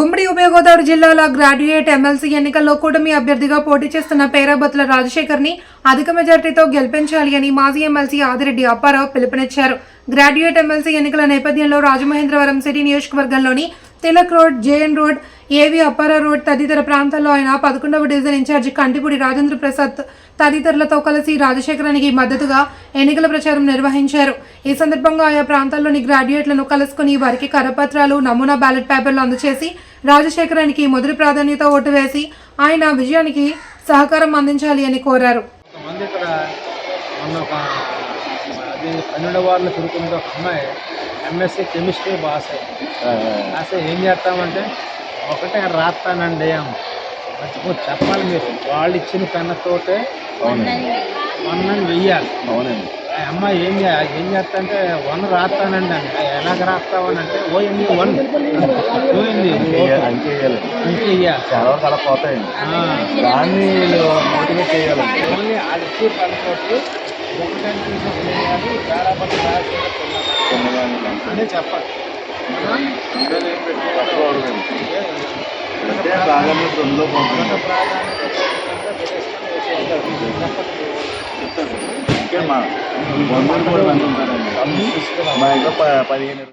ఉమ్మడి ఉభయ గోదావరి జిల్లాల గ్రాడ్యుయేట్ ఎమ్మెల్సీ ఎన్నికల్లో కూటమి అభ్యర్థిగా పోటీ చేస్తున్న పేరాబత్తుల రాజశేఖర్ని అధిక మెజార్టీతో గెలిపించాలి అని మాజీ ఎమ్మెల్సీ ఆదిరెడ్డి అప్పారావు పిలుపునిచ్చారు. గ్రాడ్యుయేట్ ఎమ్మెల్సీ ఎన్నికల నేపథ్యంలో రాజమహేంద్రవరం సిటీ నియోజకవర్గంలోని తిలక్ రోడ్ జేఎన్ రోడ్ ఏవి అప్పారా రోడ్ తదితర ప్రాంతాల్లో ఆయన పదకొండవ division in charge Kantipudi Rajendra Prasad తదితరులతో కలిసి రాజశేఖరానికి మద్దతుగా ఎన్నికల ప్రచారం నిర్వహించారు. ఈ సందర్భంగా ఆయా ప్రాంతాల్లోని గ్రాడ్యుయేట్లను కలుసుకుని వారికి కరపత్రాలు నమూనా బ్యాలెట్ పేపర్లు అందజేసి రాజశేఖరానికి మొదటి ప్రాధాన్యత ఓటు వేసి ఆయన విజయానికి సహకారం అందించాలి అని కోరారు. అది పన్నెండు వారిలో చదువుకున్న ఒక అమ్మాయి ఎంఎస్సీ కెమిస్ట్రీ పాస్ అయ్యింది పాస్ ఏం చేస్తామంటే ఒకటే రాస్తానండి అమ్మ. మర్చిపో చెప్పాలి మీరు. వాళ్ళు ఇచ్చిన పెన్నతోటే వన్ వెయ్యాలి. అవునండి. ఆ అమ్మాయి ఏం చే- ఏం చేస్తా వన్ రాస్తానండి అని ఎలాగ రాస్తావని అంటే ఓఎంది వన్ చేయాలి ఇంకే ఇయ్యాలి చాలా వరకు అలా పోతాయండి. దాన్ని మోటివేట్ ఓన్లీ అది ఒకటని అనే చెప్పాలి ప్రాధాన్యత మా బంధువులు కూడా మా పదిహేను